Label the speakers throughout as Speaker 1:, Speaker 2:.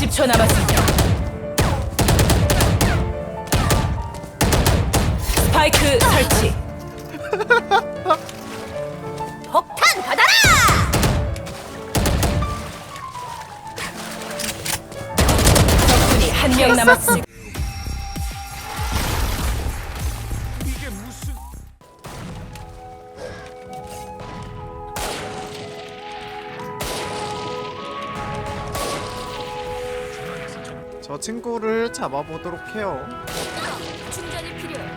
Speaker 1: 30초 남았습니다. 스파이크 설치.
Speaker 2: 폭탄 받아라!
Speaker 1: 적군이 한 명 남았습니다.
Speaker 3: 저 친구를 잡아보도록 해요.
Speaker 2: 충전이 필요해.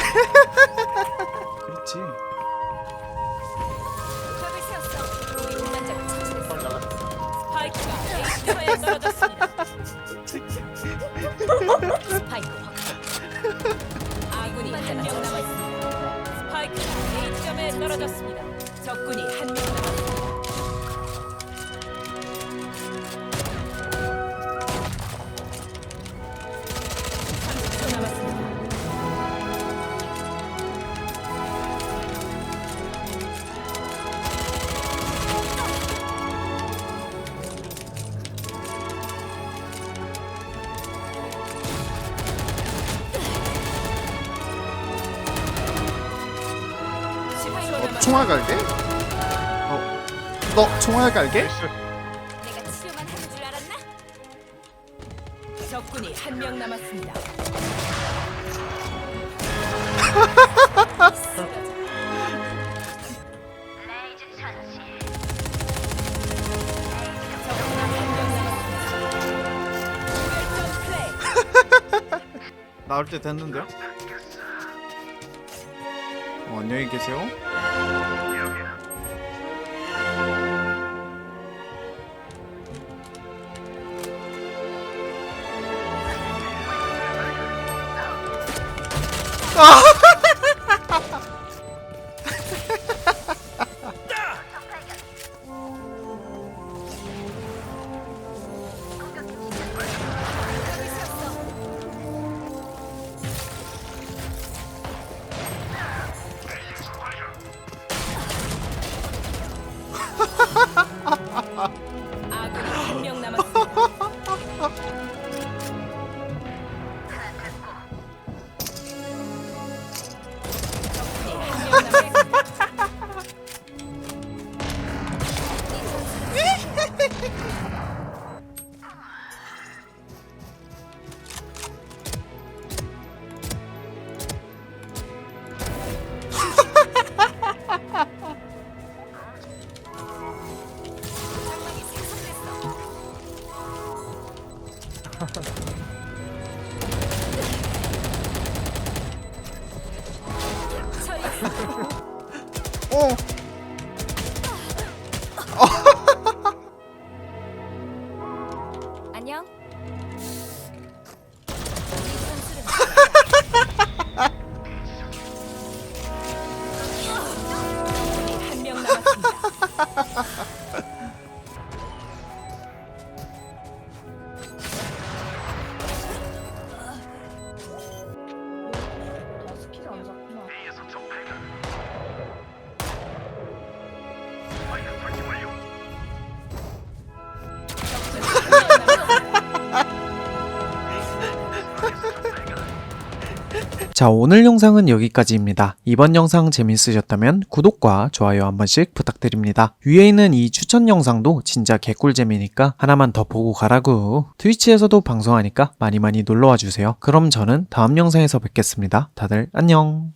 Speaker 3: 그렇지.
Speaker 2: 벽을 세웠어. 우리 운전자가 처치됐어.
Speaker 1: 스파이크가 A지점에 떨어졌습니다.
Speaker 2: 스파이크 확.
Speaker 1: 아군이 한 명 남았습니다. 스파이크가 A지점에 떨어졌습니다. 적군이 한 명
Speaker 3: 총알 갈게? 어, 너 총알 갈게?
Speaker 2: 내가 치료만 하는 줄 알았나?
Speaker 1: 적군이 한 명 남았습니다.
Speaker 3: 나올 때 됐는데요? 어, 안녕히 계세요.
Speaker 1: 아
Speaker 4: 자, 오늘 영상은 여기까지입니다. 이번 영상 재밌으셨다면 구독과 좋아요 한 번씩 부탁드립니다. 위에 있는 이 추천 영상도 진짜 개꿀잼이니까 하나만 더 보고 가라고. 트위치에서도 방송하니까 많이 많이 놀러와 주세요. 그럼 저는 다음 영상에서 뵙겠습니다. 다들 안녕.